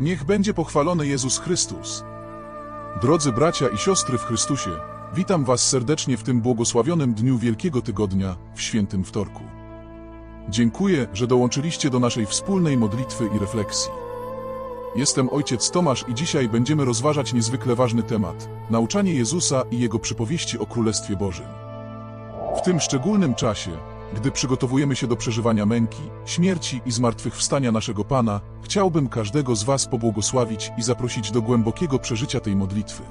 Niech będzie pochwalony Jezus Chrystus. Drodzy bracia i siostry w Chrystusie, witam Was serdecznie w tym błogosławionym dniu Wielkiego Tygodnia, w Świętym Wtorku. Dziękuję, że dołączyliście do naszej wspólnej modlitwy i refleksji. Jestem ojciec Tomasz i dzisiaj będziemy rozważać niezwykle ważny temat nauczanie Jezusa i jego przypowieści o Królestwie Bożym. W tym szczególnym czasie, gdy przygotowujemy się do przeżywania męki, śmierci i zmartwychwstania naszego Pana, chciałbym każdego z Was pobłogosławić i zaprosić do głębokiego przeżycia tej modlitwy.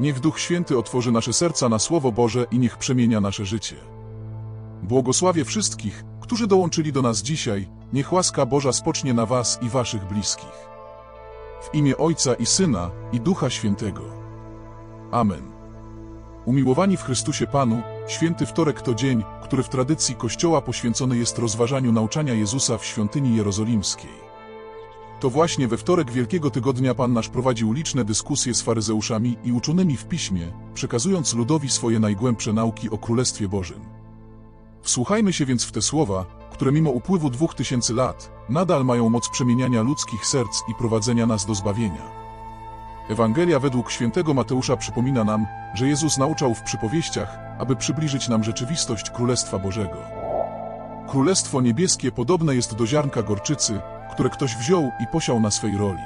Niech Duch Święty otworzy nasze serca na Słowo Boże i niech przemienia nasze życie. Błogosławię wszystkich, którzy dołączyli do nas dzisiaj, niech łaska Boża spocznie na Was i Waszych bliskich. W imię Ojca i Syna i Ducha Świętego. Amen. Umiłowani w Chrystusie Panu, Święty Wtorek to dzień, który w tradycji Kościoła poświęcony jest rozważaniu nauczania Jezusa w świątyni jerozolimskiej. To właśnie we wtorek Wielkiego Tygodnia Pan nasz prowadził liczne dyskusje z faryzeuszami i uczonymi w piśmie, przekazując ludowi swoje najgłębsze nauki o Królestwie Bożym. Wsłuchajmy się więc w te słowa, które mimo upływu dwóch tysięcy lat nadal mają moc przemieniania ludzkich serc i prowadzenia nas do zbawienia. Ewangelia według świętego Mateusza przypomina nam, że Jezus nauczał w przypowieściach, aby przybliżyć nam rzeczywistość Królestwa Bożego. Królestwo niebieskie podobne jest do ziarnka gorczycy, które ktoś wziął i posiał na swej roli.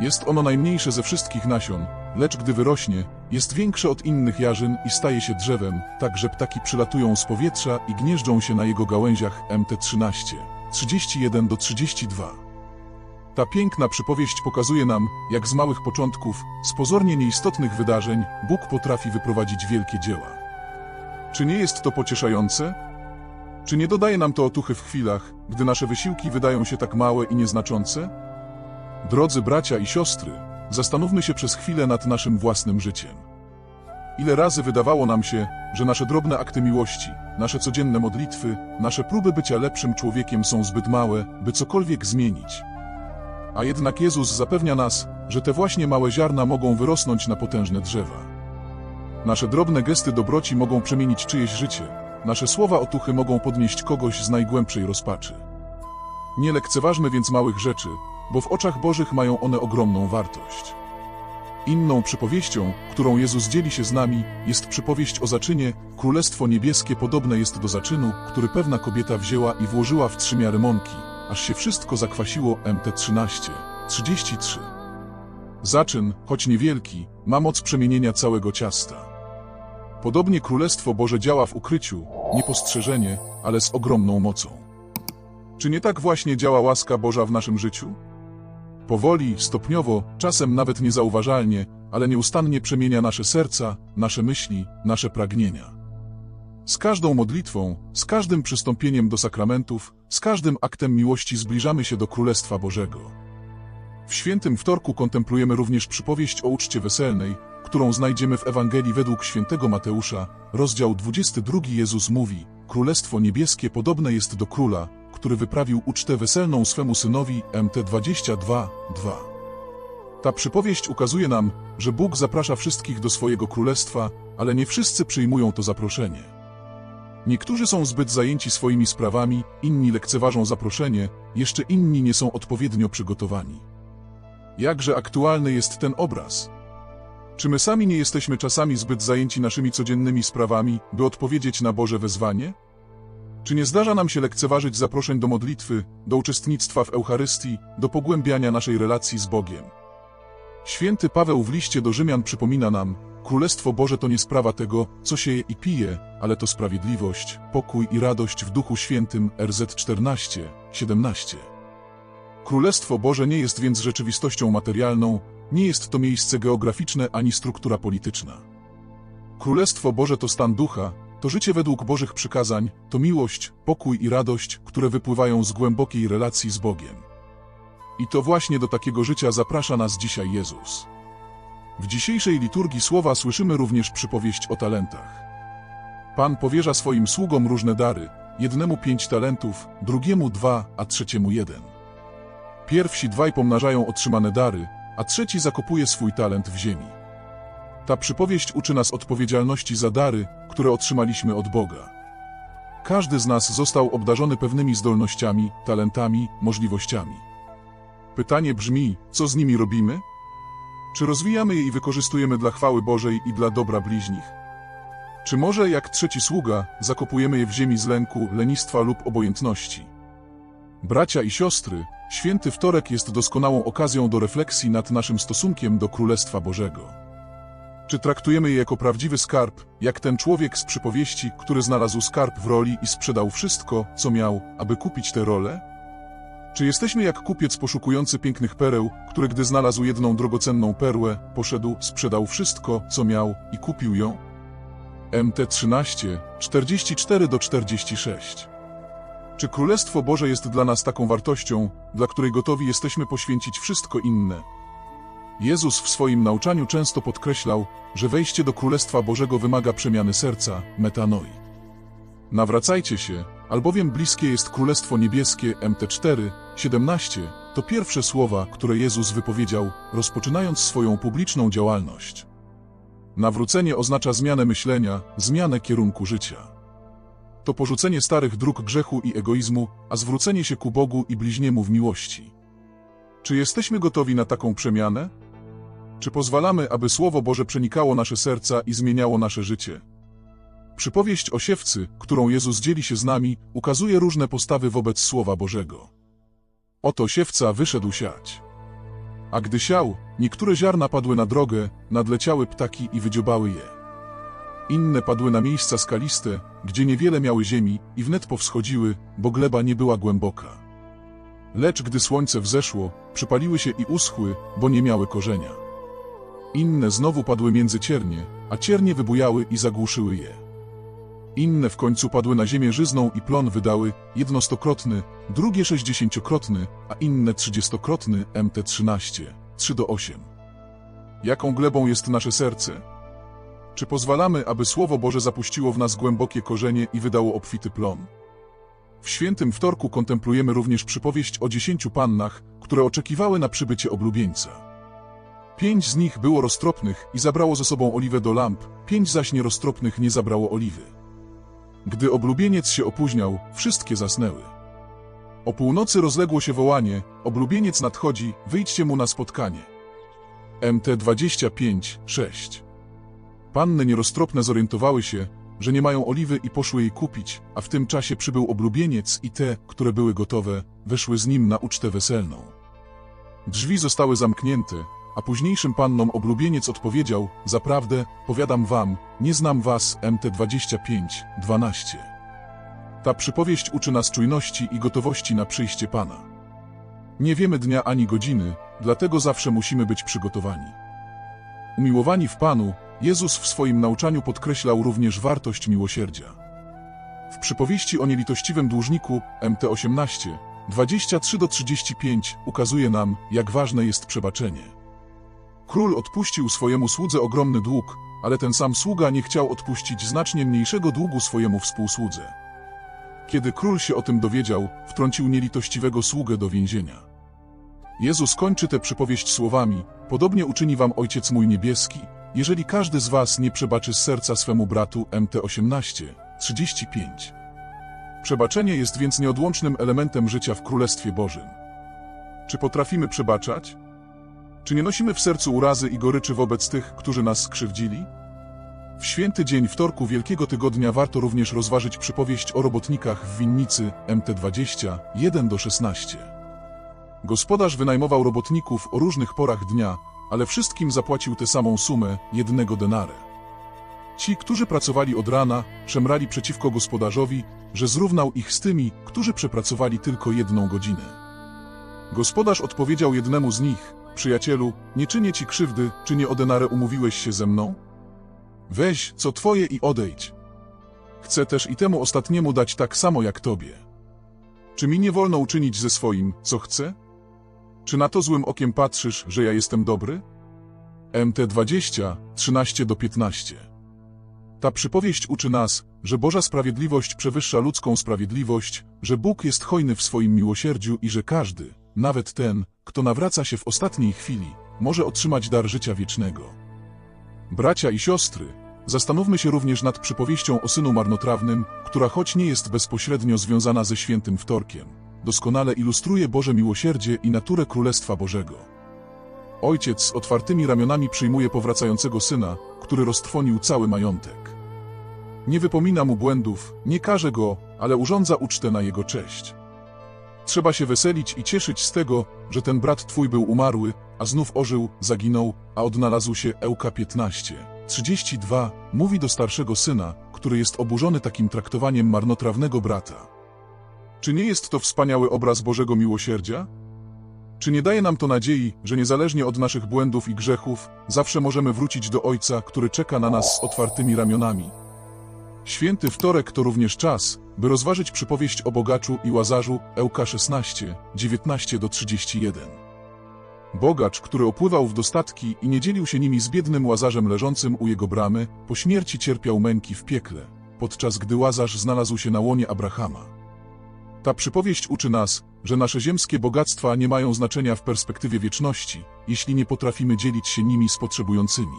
Jest ono najmniejsze ze wszystkich nasion, lecz gdy wyrośnie, jest większe od innych jarzyn i staje się drzewem, tak że ptaki przylatują z powietrza i gnieżdżą się na jego gałęziach MT13, 31 do 32. Ta piękna przypowieść pokazuje nam, jak z małych początków, z pozornie nieistotnych wydarzeń, Bóg potrafi wyprowadzić wielkie dzieła. Czy nie jest to pocieszające? Czy nie dodaje nam to otuchy w chwilach, gdy nasze wysiłki wydają się tak małe i nieznaczące? Drodzy bracia i siostry, zastanówmy się przez chwilę nad naszym własnym życiem. Ile razy wydawało nam się, że nasze drobne akty miłości, nasze codzienne modlitwy, nasze próby bycia lepszym człowiekiem są zbyt małe, by cokolwiek zmienić. A jednak Jezus zapewnia nas, że te właśnie małe ziarna mogą wyrosnąć na potężne drzewa. Nasze drobne gesty dobroci mogą przemienić czyjeś życie, nasze słowa otuchy mogą podnieść kogoś z najgłębszej rozpaczy. Nie lekceważmy więc małych rzeczy, bo w oczach Bożych mają one ogromną wartość. Inną przypowieścią, którą Jezus dzieli się z nami, jest przypowieść o zaczynie. Królestwo niebieskie podobne jest do zaczynu, który pewna kobieta wzięła i włożyła w trzy miary mąki, aż się wszystko zakwasiło MT13, 33. Zaczyn, choć niewielki, ma moc przemienienia całego ciasta. Podobnie Królestwo Boże działa w ukryciu, niepostrzeżenie, ale z ogromną mocą. Czy nie tak właśnie działa łaska Boża w naszym życiu? Powoli, stopniowo, czasem nawet niezauważalnie, ale nieustannie przemienia nasze serca, nasze myśli, nasze pragnienia. Z każdą modlitwą, z każdym przystąpieniem do sakramentów, z każdym aktem miłości zbliżamy się do Królestwa Bożego. W świętym wtorku kontemplujemy również przypowieść o uczcie weselnej, którą znajdziemy w Ewangelii według świętego Mateusza, rozdział 22 Jezus mówi, Królestwo niebieskie podobne jest do króla, który wyprawił ucztę weselną swemu synowi MT22, 2. Ta przypowieść ukazuje nam, że Bóg zaprasza wszystkich do swojego królestwa, ale nie wszyscy przyjmują to zaproszenie. Niektórzy są zbyt zajęci swoimi sprawami, inni lekceważą zaproszenie, jeszcze inni nie są odpowiednio przygotowani. Jakże aktualny jest ten obraz? Czy my sami nie jesteśmy czasami zbyt zajęci naszymi codziennymi sprawami, by odpowiedzieć na Boże wezwanie? Czy nie zdarza nam się lekceważyć zaproszeń do modlitwy, do uczestnictwa w Eucharystii, do pogłębiania naszej relacji z Bogiem? Święty Paweł w liście do Rzymian przypomina nam, Królestwo Boże to nie sprawa tego, co się je i pije, ale to sprawiedliwość, pokój i radość w Duchu Świętym RZ 14, 17. Królestwo Boże nie jest więc rzeczywistością materialną, nie jest to miejsce geograficzne ani struktura polityczna. Królestwo Boże to stan ducha, to życie według Bożych przykazań, to miłość, pokój i radość, które wypływają z głębokiej relacji z Bogiem. I to właśnie do takiego życia zaprasza nas dzisiaj Jezus. W dzisiejszej liturgii słowa słyszymy również przypowieść o talentach. Pan powierza swoim sługom różne dary, jednemu pięć talentów, drugiemu dwa, a trzeciemu jeden. Pierwsi dwaj pomnażają otrzymane dary, a trzeci zakopuje swój talent w ziemi. Ta przypowieść uczy nas odpowiedzialności za dary, które otrzymaliśmy od Boga. Każdy z nas został obdarzony pewnymi zdolnościami, talentami, możliwościami. Pytanie brzmi, co z nimi robimy? Czy rozwijamy je i wykorzystujemy dla chwały Bożej i dla dobra bliźnich? Czy może, jak trzeci sługa, zakopujemy je w ziemi z lęku, lenistwa lub obojętności? Bracia i siostry, święty wtorek jest doskonałą okazją do refleksji nad naszym stosunkiem do Królestwa Bożego. Czy traktujemy je jako prawdziwy skarb, jak ten człowiek z przypowieści, który znalazł skarb w roli i sprzedał wszystko, co miał, aby kupić tę rolę? Czy jesteśmy jak kupiec poszukujący pięknych pereł, który gdy znalazł jedną drogocenną perłę, poszedł, sprzedał wszystko, co miał i kupił ją? MT 13, 44 do 46. Czy Królestwo Boże jest dla nas taką wartością, dla której gotowi jesteśmy poświęcić wszystko inne? Jezus w swoim nauczaniu często podkreślał, że wejście do Królestwa Bożego wymaga przemiany serca, metanoi. Nawracajcie się, albowiem bliskie jest Królestwo Niebieskie MT4, 17, to pierwsze słowa, które Jezus wypowiedział, rozpoczynając swoją publiczną działalność. Nawrócenie oznacza zmianę myślenia, zmianę kierunku życia. To porzucenie starych dróg grzechu i egoizmu, a zwrócenie się ku Bogu i bliźniemu w miłości. Czy jesteśmy gotowi na taką przemianę? Czy pozwalamy, aby Słowo Boże przenikało nasze serca i zmieniało nasze życie? Przypowieść o siewcy, którą Jezus dzieli się z nami, ukazuje różne postawy wobec Słowa Bożego. Oto siewca wyszedł siać. A gdy siał, niektóre ziarna padły na drogę, nadleciały ptaki i wydziobały je. Inne padły na miejsca skaliste, gdzie niewiele miały ziemi i wnet powschodziły, bo gleba nie była głęboka. Lecz gdy słońce wzeszło, przypaliły się i uschły, bo nie miały korzenia. Inne znowu padły między ciernie, a ciernie wybujały i zagłuszyły je. Inne w końcu padły na ziemię żyzną i plon wydały, jedno stokrotny, drugie sześćdziesięciokrotny, a inne trzydziestokrotny MT13, 3 do 8. Jaką glebą jest nasze serce? Czy pozwalamy, aby Słowo Boże zapuściło w nas głębokie korzenie i wydało obfity plon? W świętym wtorku kontemplujemy również przypowieść o dziesięciu pannach, które oczekiwały na przybycie oblubieńca. Pięć z nich było roztropnych i zabrało ze sobą oliwę do lamp, pięć zaś nieroztropnych nie zabrało oliwy. Gdy oblubieniec się opóźniał, wszystkie zasnęły. O północy rozległo się wołanie, oblubieniec nadchodzi, wyjdźcie mu na spotkanie. MT 25, 6 Panny nieroztropne zorientowały się, że nie mają oliwy i poszły jej kupić, a w tym czasie przybył oblubieniec i te, które były gotowe, weszły z nim na ucztę weselną. Drzwi zostały zamknięte, a późniejszym pannom oblubieniec odpowiedział, zaprawdę, powiadam wam, nie znam was, MT 25, 12. Ta przypowieść uczy nas czujności i gotowości na przyjście Pana. Nie wiemy dnia ani godziny, dlatego zawsze musimy być przygotowani. Umiłowani w Panu, Jezus w swoim nauczaniu podkreślał również wartość miłosierdzia. W przypowieści o nielitościwym dłużniku MT 18, 23 do 35 ukazuje nam, jak ważne jest przebaczenie. Król odpuścił swojemu słudze ogromny dług, ale ten sam sługa nie chciał odpuścić znacznie mniejszego długu swojemu współsłudze. Kiedy król się o tym dowiedział, wtrącił nielitościwego sługę do więzienia. Jezus kończy tę przypowieść słowami: Podobnie uczyni wam Ojciec mój niebieski, jeżeli każdy z was nie przebaczy z serca swemu bratu MT 18, 35. Przebaczenie jest więc nieodłącznym elementem życia w Królestwie Bożym. Czy potrafimy przebaczać? Czy nie nosimy w sercu urazy i goryczy wobec tych, którzy nas skrzywdzili? W święty dzień wtorku Wielkiego Tygodnia warto również rozważyć przypowieść o robotnikach w winnicy MT20 1 do 16. Gospodarz wynajmował robotników o różnych porach dnia, ale wszystkim zapłacił tę samą sumę, jednego denarę. Ci, którzy pracowali od rana, szemrali przeciwko gospodarzowi, że zrównał ich z tymi, którzy przepracowali tylko jedną godzinę. Gospodarz odpowiedział jednemu z nich, przyjacielu, nie czynię ci krzywdy, czy nie o denarę umówiłeś się ze mną? Weź, co twoje i odejdź. Chcę też i temu ostatniemu dać tak samo jak tobie. Czy mi nie wolno uczynić ze swoim, co chcę? Czy na to złym okiem patrzysz, że ja jestem dobry? MT 20, 13 do 15. Ta przypowieść uczy nas, że Boża sprawiedliwość przewyższa ludzką sprawiedliwość, że Bóg jest hojny w swoim miłosierdziu i że każdy, nawet ten, kto nawraca się w ostatniej chwili, może otrzymać dar życia wiecznego. Bracia i siostry, zastanówmy się również nad przypowieścią o synu marnotrawnym, która choć nie jest bezpośrednio związana ze świętym wtorkiem, doskonale ilustruje Boże miłosierdzie i naturę Królestwa Bożego. Ojciec z otwartymi ramionami przyjmuje powracającego syna, który roztrwonił cały majątek. Nie wypomina mu błędów, nie karze go, ale urządza ucztę na jego cześć. Trzeba się weselić i cieszyć z tego, że ten brat twój był umarły, a znów ożył, zaginął, a odnalazł się Ełka 15. 32 mówi do starszego syna, który jest oburzony takim traktowaniem marnotrawnego brata. Czy nie jest to wspaniały obraz Bożego miłosierdzia? Czy nie daje nam to nadziei, że niezależnie od naszych błędów i grzechów, zawsze możemy wrócić do Ojca, który czeka na nas z otwartymi ramionami? Święty wtorek to również czas, by rozważyć przypowieść o bogaczu i łazarzu Ełka 16, 19 do 31. Bogacz, który opływał w dostatki i nie dzielił się nimi z biednym łazarzem leżącym u jego bramy, po śmierci cierpiał męki w piekle, podczas gdy łazarz znalazł się na łonie Abrahama. Ta przypowieść uczy nas, że nasze ziemskie bogactwa nie mają znaczenia w perspektywie wieczności, jeśli nie potrafimy dzielić się nimi z potrzebującymi.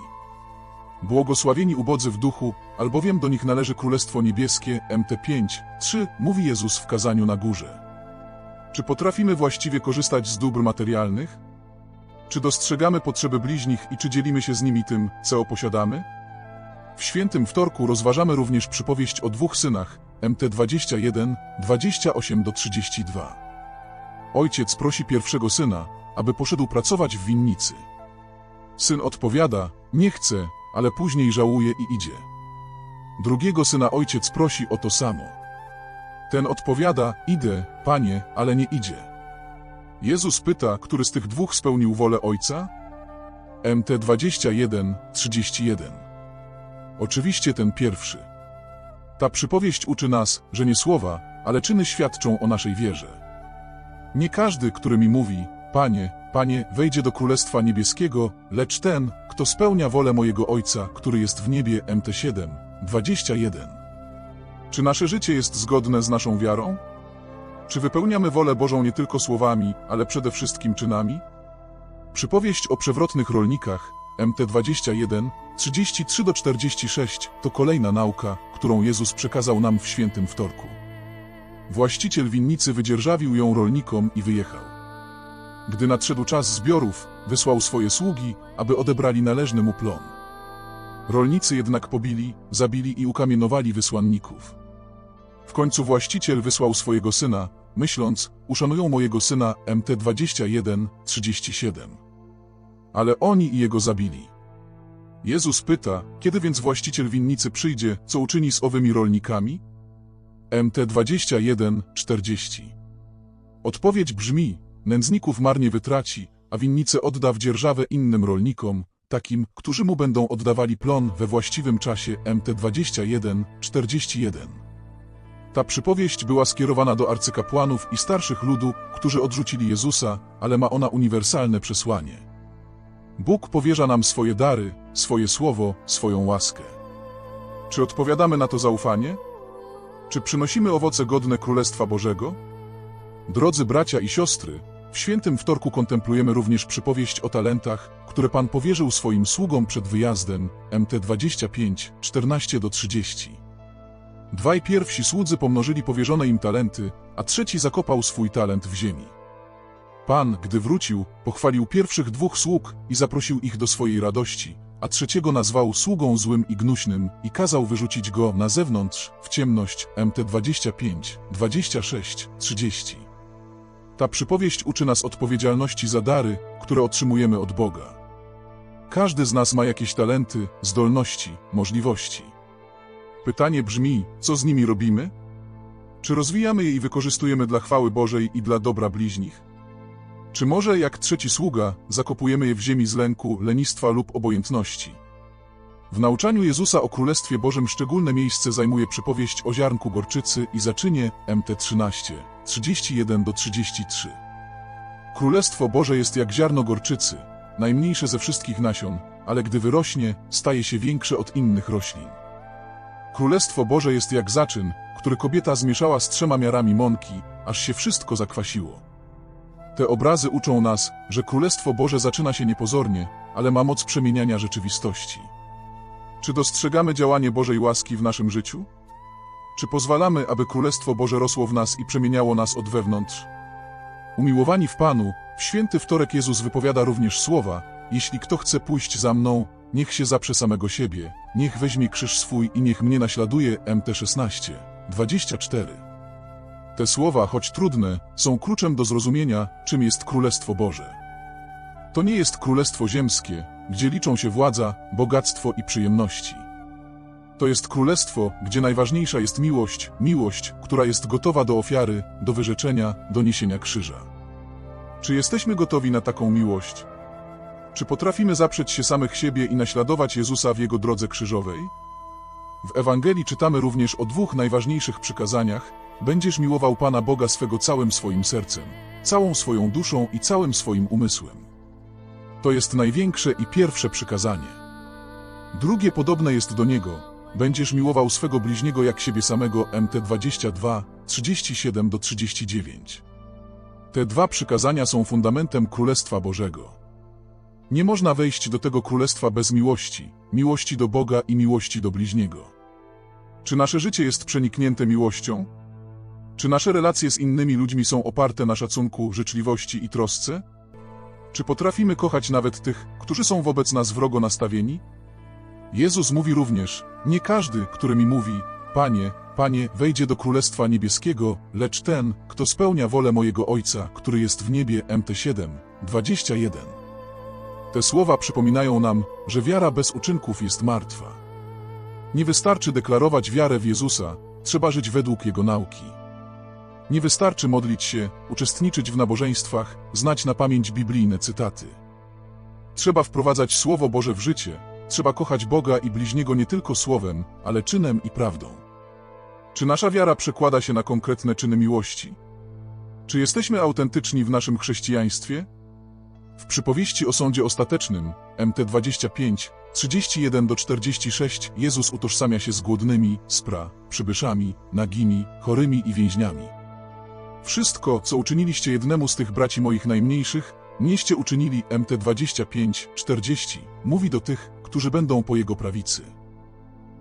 Błogosławieni ubodzy w duchu, albowiem do nich należy Królestwo Niebieskie, MT5, 3, mówi Jezus w kazaniu na górze. Czy potrafimy właściwie korzystać z dóbr materialnych? Czy dostrzegamy potrzeby bliźnich i czy dzielimy się z nimi tym, co posiadamy? W świętym wtorku rozważamy również przypowieść o dwóch synach, MT21, 28 do 32. Ojciec prosi pierwszego syna, aby poszedł pracować w winnicy. Syn odpowiada, nie chcę, ale później żałuje i idzie. Drugiego syna ojciec prosi o to samo. Ten odpowiada, idę, panie, ale nie idzie. Jezus pyta, który z tych dwóch spełnił wolę ojca? MT 21, 31. Oczywiście ten pierwszy. Ta przypowieść uczy nas, że nie słowa, ale czyny świadczą o naszej wierze. Nie każdy, który mi mówi, Panie, Panie, wejdzie do Królestwa Niebieskiego, lecz ten, kto spełnia wolę mojego Ojca, który jest w niebie MT7, 21. Czy nasze życie jest zgodne z naszą wiarą? Czy wypełniamy wolę Bożą nie tylko słowami, ale przede wszystkim czynami? Przypowieść o przewrotnych rolnikach, MT21, 33 do 46 to kolejna nauka, którą Jezus przekazał nam w świętym wtorku. Właściciel winnicy wydzierżawił ją rolnikom i wyjechał. Gdy nadszedł czas zbiorów, wysłał swoje sługi, aby odebrali należny mu plon. Rolnicy jednak pobili, zabili i ukamienowali wysłanników. W końcu właściciel wysłał swojego syna, myśląc, uszanują mojego syna MT21, 37. Ale oni i jego zabili. Jezus pyta, kiedy więc właściciel winnicy przyjdzie, co uczyni z owymi rolnikami? MT21, 40. Odpowiedź brzmi, nędzników marnie wytraci, a winnicę odda w dzierżawę innym rolnikom, takim, którzy mu będą oddawali plon we właściwym czasie MT21, 41. Ta przypowieść była skierowana do arcykapłanów i starszych ludu, którzy odrzucili Jezusa, ale ma ona uniwersalne przesłanie. Bóg powierza nam swoje dary, swoje słowo, swoją łaskę. Czy odpowiadamy na to zaufanie? Czy przynosimy owoce godne Królestwa Bożego? Drodzy bracia i siostry, w świętym wtorku kontemplujemy również przypowieść o talentach, które Pan powierzył swoim sługom przed wyjazdem, MT 25, 14 do 30. Dwaj pierwsi słudzy pomnożyli powierzone im talenty, a trzeci zakopał swój talent w ziemi. Pan, gdy wrócił, pochwalił pierwszych dwóch sług i zaprosił ich do swojej radości, a trzeciego nazwał sługą złym i gnuśnym i kazał wyrzucić go na zewnątrz, w ciemność, MT 25, 26, 30. Ta przypowieść uczy nas odpowiedzialności za dary, które otrzymujemy od Boga. Każdy z nas ma jakieś talenty, zdolności, możliwości. Pytanie brzmi, co z nimi robimy? Czy rozwijamy je i wykorzystujemy dla chwały Bożej i dla dobra bliźnich? Czy może, jak trzeci sługa, zakopujemy je w ziemi z lęku, lenistwa lub obojętności? W nauczaniu Jezusa o Królestwie Bożym szczególne miejsce zajmuje przypowieść o ziarnku gorczycy i zaczynie MT13, 31 do 33. Królestwo Boże jest jak ziarno gorczycy, najmniejsze ze wszystkich nasion, ale gdy wyrośnie, staje się większe od innych roślin. Królestwo Boże jest jak zaczyn, który kobieta zmieszała z trzema miarami mąki, aż się wszystko zakwasiło. Te obrazy uczą nas, że Królestwo Boże zaczyna się niepozornie, ale ma moc przemieniania rzeczywistości. Czy dostrzegamy działanie Bożej łaski w naszym życiu? Czy pozwalamy, aby Królestwo Boże rosło w nas i przemieniało nas od wewnątrz? Umiłowani w Panu, w święty wtorek Jezus wypowiada również słowa: Jeśli kto chce pójść za mną, niech się zaprze samego siebie, niech weźmie krzyż swój i niech mnie naśladuje. MT 16, 24. Te słowa, choć trudne, są kluczem do zrozumienia, czym jest Królestwo Boże. To nie jest królestwo ziemskie, gdzie liczą się władza, bogactwo i przyjemności. To jest królestwo, gdzie najważniejsza jest miłość, miłość, która jest gotowa do ofiary, do wyrzeczenia, do niesienia krzyża. Czy jesteśmy gotowi na taką miłość? Czy potrafimy zaprzeć się samych siebie i naśladować Jezusa w Jego drodze krzyżowej? W Ewangelii czytamy również o dwóch najważniejszych przykazaniach. Będziesz miłował Pana Boga swego całym swoim sercem, całą swoją duszą i całym swoim umysłem. To jest największe i pierwsze przykazanie. Drugie podobne jest do niego. Będziesz miłował swego bliźniego jak siebie samego MT 22, 37 do 39. Te dwa przykazania są fundamentem Królestwa Bożego. Nie można wejść do tego królestwa bez miłości, miłości do Boga i miłości do bliźniego. Czy nasze życie jest przeniknięte miłością? Czy nasze relacje z innymi ludźmi są oparte na szacunku, życzliwości i trosce? Czy potrafimy kochać nawet tych, którzy są wobec nas wrogo nastawieni? Jezus mówi również, nie każdy, który mi mówi, Panie, Panie, wejdzie do Królestwa Niebieskiego, lecz ten, kto spełnia wolę mojego Ojca, który jest w niebie MT7, 21. Te słowa przypominają nam, że wiara bez uczynków jest martwa. Nie wystarczy deklarować wiarę w Jezusa, trzeba żyć według Jego nauki. Nie wystarczy modlić się, uczestniczyć w nabożeństwach, znać na pamięć biblijne cytaty. Trzeba wprowadzać Słowo Boże w życie, trzeba kochać Boga i bliźniego nie tylko słowem, ale czynem i prawdą. Czy nasza wiara przekłada się na konkretne czyny miłości? Czy jesteśmy autentyczni w naszym chrześcijaństwie? W przypowieści o sądzie ostatecznym, MT 25, 31 do 46, Jezus utożsamia się z głodnymi, spra, przybyszami, nagimi, chorymi i więźniami. Wszystko, co uczyniliście jednemu z tych braci moich najmniejszych, nieście uczynili MT 25, 40, mówi do tych, którzy będą po jego prawicy.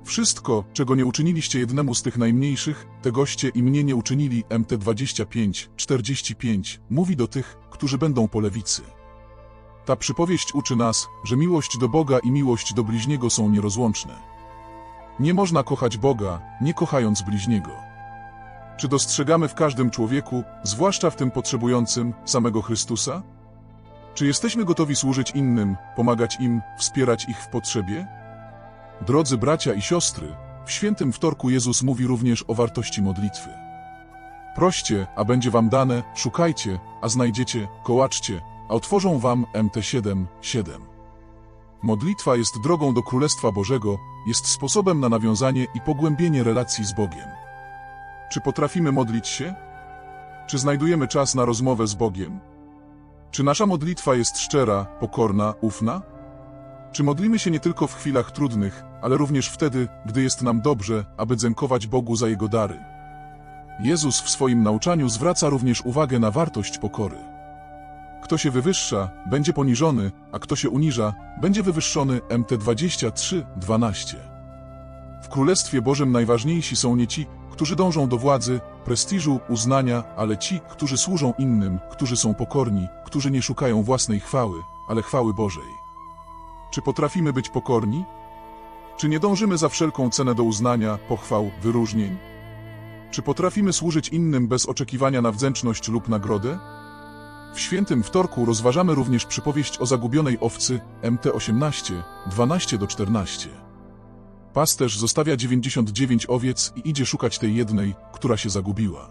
Wszystko, czego nie uczyniliście jednemu z tych najmniejszych, tegoście i mnie nie uczynili MT 25, 45, mówi do tych, którzy będą po lewicy. Ta przypowieść uczy nas, że miłość do Boga i miłość do bliźniego są nierozłączne. Nie można kochać Boga, nie kochając bliźniego. Czy dostrzegamy w każdym człowieku, zwłaszcza w tym potrzebującym, samego Chrystusa? Czy jesteśmy gotowi służyć innym, pomagać im, wspierać ich w potrzebie? Drodzy bracia i siostry, w świętym wtorku Jezus mówi również o wartości modlitwy. Proście, a będzie wam dane, szukajcie, a znajdziecie, kołaczcie, a otworzą wam MT7, 7. Modlitwa jest drogą do Królestwa Bożego, jest sposobem na nawiązanie i pogłębienie relacji z Bogiem. Czy potrafimy modlić się? Czy znajdujemy czas na rozmowę z Bogiem? Czy nasza modlitwa jest szczera, pokorna, ufna? Czy modlimy się nie tylko w chwilach trudnych, ale również wtedy, gdy jest nam dobrze, aby dziękować Bogu za Jego dary? Jezus w swoim nauczaniu zwraca również uwagę na wartość pokory. Kto się wywyższa, będzie poniżony, a kto się uniża, będzie wywyższony. MT 23, 12. W Królestwie Bożym najważniejsi są nie ci, którzy dążą do władzy, prestiżu, uznania, ale ci, którzy służą innym, którzy są pokorni, którzy nie szukają własnej chwały, ale chwały Bożej. Czy potrafimy być pokorni? Czy nie dążymy za wszelką cenę do uznania, pochwał, wyróżnień? Czy potrafimy służyć innym bez oczekiwania na wdzięczność lub nagrodę? W świętym wtorku rozważamy również przypowieść o zagubionej owcy MT 18, 12 do 14. Pasterz zostawia 99 owiec i idzie szukać tej jednej, która się zagubiła.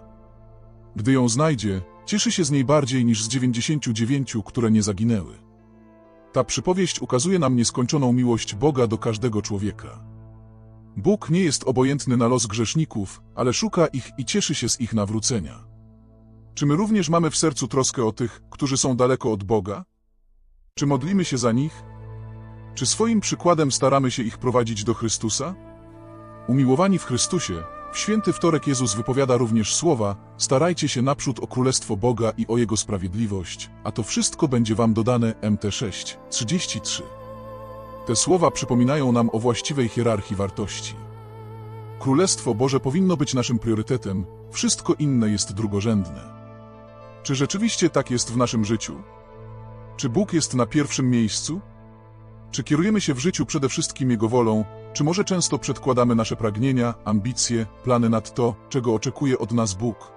Gdy ją znajdzie, cieszy się z niej bardziej niż z 99, które nie zaginęły. Ta przypowieść ukazuje nam nieskończoną miłość Boga do każdego człowieka. Bóg nie jest obojętny na los grzeszników, ale szuka ich i cieszy się z ich nawrócenia. Czy my również mamy w sercu troskę o tych, którzy są daleko od Boga? Czy modlimy się za nich? Czy swoim przykładem staramy się ich prowadzić do Chrystusa? Umiłowani w Chrystusie, w święty wtorek Jezus wypowiada również słowa: Starajcie się naprzód o królestwo Boga i o Jego sprawiedliwość, a to wszystko będzie wam dodane. MT6, 33. Te słowa przypominają nam o właściwej hierarchii wartości. Królestwo Boże powinno być naszym priorytetem, wszystko inne jest drugorzędne. Czy rzeczywiście tak jest w naszym życiu? Czy Bóg jest na pierwszym miejscu? Czy kierujemy się w życiu przede wszystkim Jego wolą, czy może często przedkładamy nasze pragnienia, ambicje, plany nad to, czego oczekuje od nas Bóg?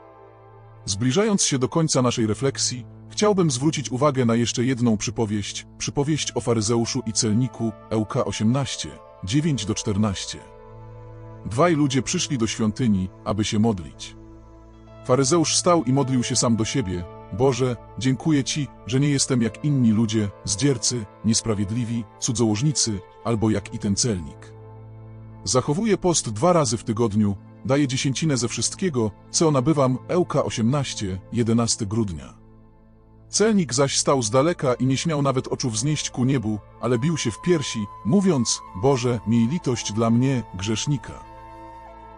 Zbliżając się do końca naszej refleksji, chciałbym zwrócić uwagę na jeszcze jedną przypowieść, przypowieść o faryzeuszu i celniku, Ełk 18, 9-14. Dwaj ludzie przyszli do świątyni, aby się modlić. Faryzeusz stał i modlił się sam do siebie, Boże, dziękuję Ci, że nie jestem jak inni ludzie, zdziercy, niesprawiedliwi, cudzołożnicy, albo jak i ten celnik. Zachowuję post dwa razy w tygodniu, daję dziesięcinę ze wszystkiego, co nabywam, Ełka 18, 11 grudnia. Celnik zaś stał z daleka i nie śmiał nawet oczu wznieść ku niebu, ale bił się w piersi, mówiąc, Boże, miej litość dla mnie, grzesznika.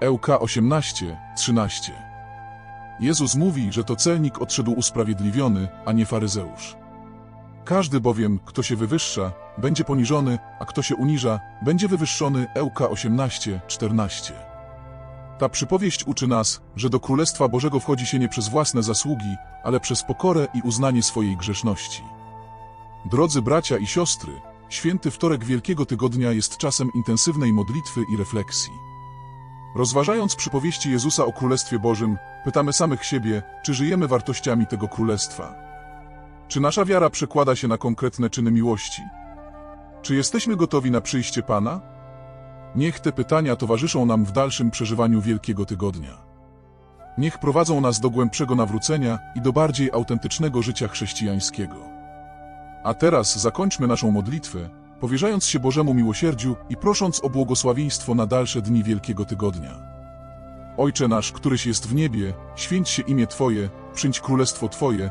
Ełka 18, 13 Jezus mówi, że to celnik odszedł usprawiedliwiony, a nie faryzeusz. Każdy bowiem, kto się wywyższa, będzie poniżony, a kto się uniża, będzie wywyższony. Ełka 18, 14 Ta przypowieść uczy nas, że do Królestwa Bożego wchodzi się nie przez własne zasługi, ale przez pokorę i uznanie swojej grzeszności. Drodzy bracia i siostry, święty wtorek Wielkiego Tygodnia jest czasem intensywnej modlitwy i refleksji. Rozważając przypowieści Jezusa o Królestwie Bożym, pytamy samych siebie, czy żyjemy wartościami tego Królestwa. Czy nasza wiara przekłada się na konkretne czyny miłości? Czy jesteśmy gotowi na przyjście Pana? Niech te pytania towarzyszą nam w dalszym przeżywaniu Wielkiego Tygodnia. Niech prowadzą nas do głębszego nawrócenia i do bardziej autentycznego życia chrześcijańskiego. A teraz zakończmy naszą modlitwę, powierzając się Bożemu miłosierdziu i prosząc o błogosławieństwo na dalsze dni Wielkiego Tygodnia. Ojcze nasz, któryś jest w niebie, święć się imię Twoje, przyjdź królestwo Twoje,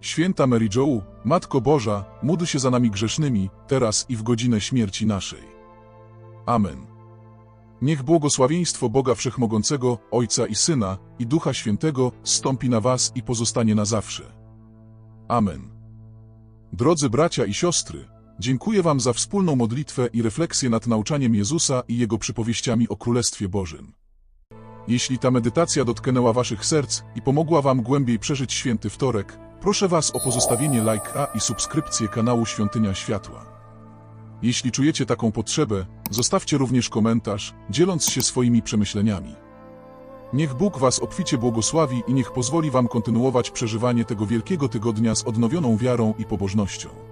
Święta Mary Jo, Matko Boża, módl się za nami grzesznymi, teraz i w godzinę śmierci naszej. Amen. Niech błogosławieństwo Boga Wszechmogącego, Ojca i Syna, i Ducha Świętego stąpi na Was i pozostanie na zawsze. Amen. Drodzy bracia i siostry, dziękuję Wam za wspólną modlitwę i refleksję nad nauczaniem Jezusa i Jego przypowieściami o Królestwie Bożym. Jeśli ta medytacja dotknęła Waszych serc i pomogła Wam głębiej przeżyć święty wtorek, proszę Was o pozostawienie lajka i subskrypcję kanału Świątynia Światła. Jeśli czujecie taką potrzebę, zostawcie również komentarz, dzieląc się swoimi przemyśleniami. Niech Bóg Was obficie błogosławi i niech pozwoli Wam kontynuować przeżywanie tego wielkiego tygodnia z odnowioną wiarą i pobożnością.